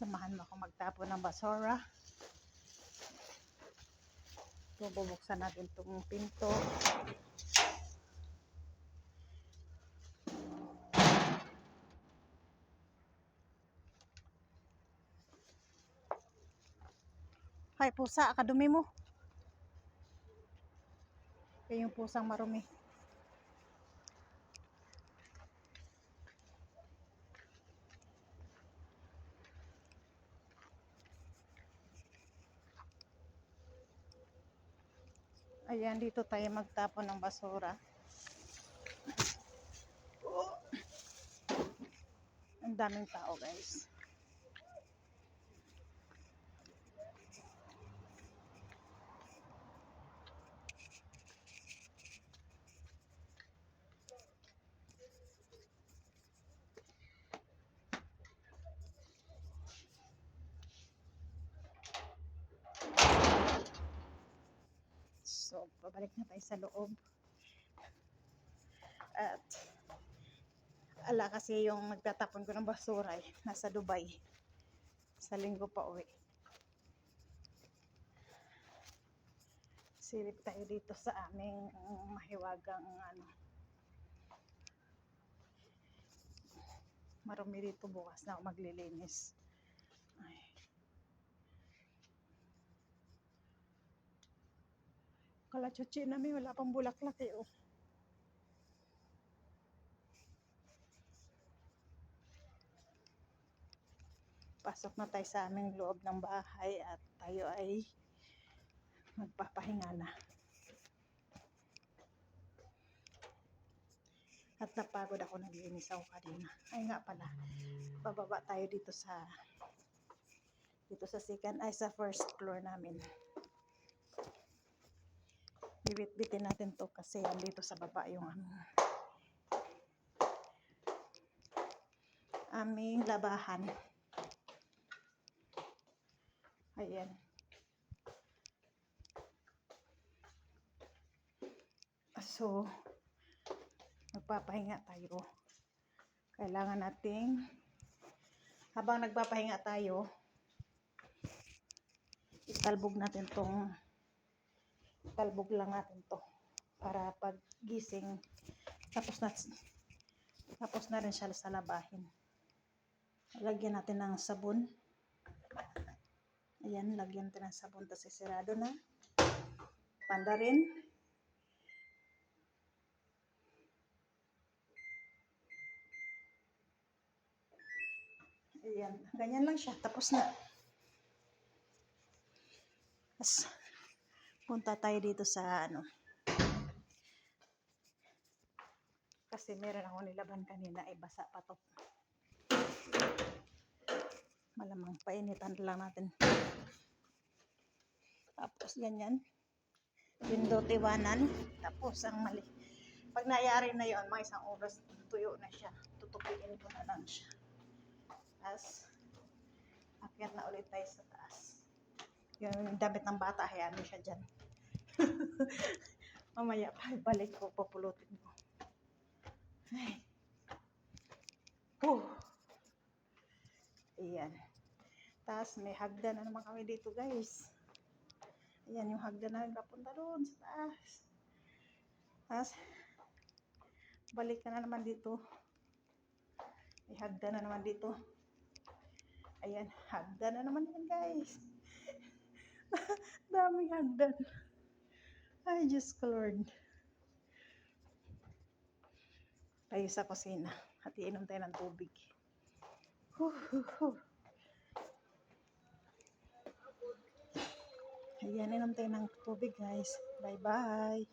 Samahan mo ako magtapo ng basura. So, bubuksan natin itong pinto. Hay, pusa, kadumi mo. Kaya yung pusang marumi. Ayan, dito tayo magtapon ng basura. Oh. Ang daming tao, guys. So, pabalik na tayo sa loob. At, ala kasi yung nagtatapon ko ng basura eh, nasa Dubai. Sa linggo pa uwi. Silip tayo dito sa aming mahiwagang ano. Marumi dito bukas na ako maglilinis. Ay. Kalachuchi namin, wala pang bulaklak eh. Oh. Pasok na tayo sa aming loob ng bahay at tayo ay magpapahinga na. At napagod ako naglinis ako kanina. Ay nga pala, bababa tayo dito sa dito sa second ay sa first floor namin. Bibit-bitin natin to kasi andito sa baba yung ano, aming labahan. Ayan. So, magpapahinga tayo. Kailangan nating habang nagpapahinga tayo, italbog natin tong talbog lang natin to para pag gising tapos na tapos na rin siya sa labahin. Lagyan natin ng sabon. Ayan lagyan natin ng sabon tapos sisirado na. Panda rin. Ayan ganyan lang siya tapos na. Tapos punta tayo dito sa ano. Kasi meron ako nilaban kanina ay basa pa to. Malamang painitan lang natin. Tapos ganyan. Iwanan tapos ang mali. Pag nayari na yon mga isang oras tuyo na siya. Tutupiin ko na lang siya. Tapos akyat na ulit tayo sa taas yung damit ng bata hayaan mo siya dyan. Mamaya pa balik ko papulutin ko ay. Oh ayan. Tapos may hagdan na naman kami dito guys. Ayan yung hagdan na nagpapunta doon sa taas. Tapos balik ka na naman dito. May hagdan na naman dito. Ayan hagdan na naman yan guys daming hagdan ay Diyos ko Lord tayo sa kusina at iinom tayo ng tubig Huh, huh, huh. Ayan, inom tayo ng tubig guys. Bye-bye.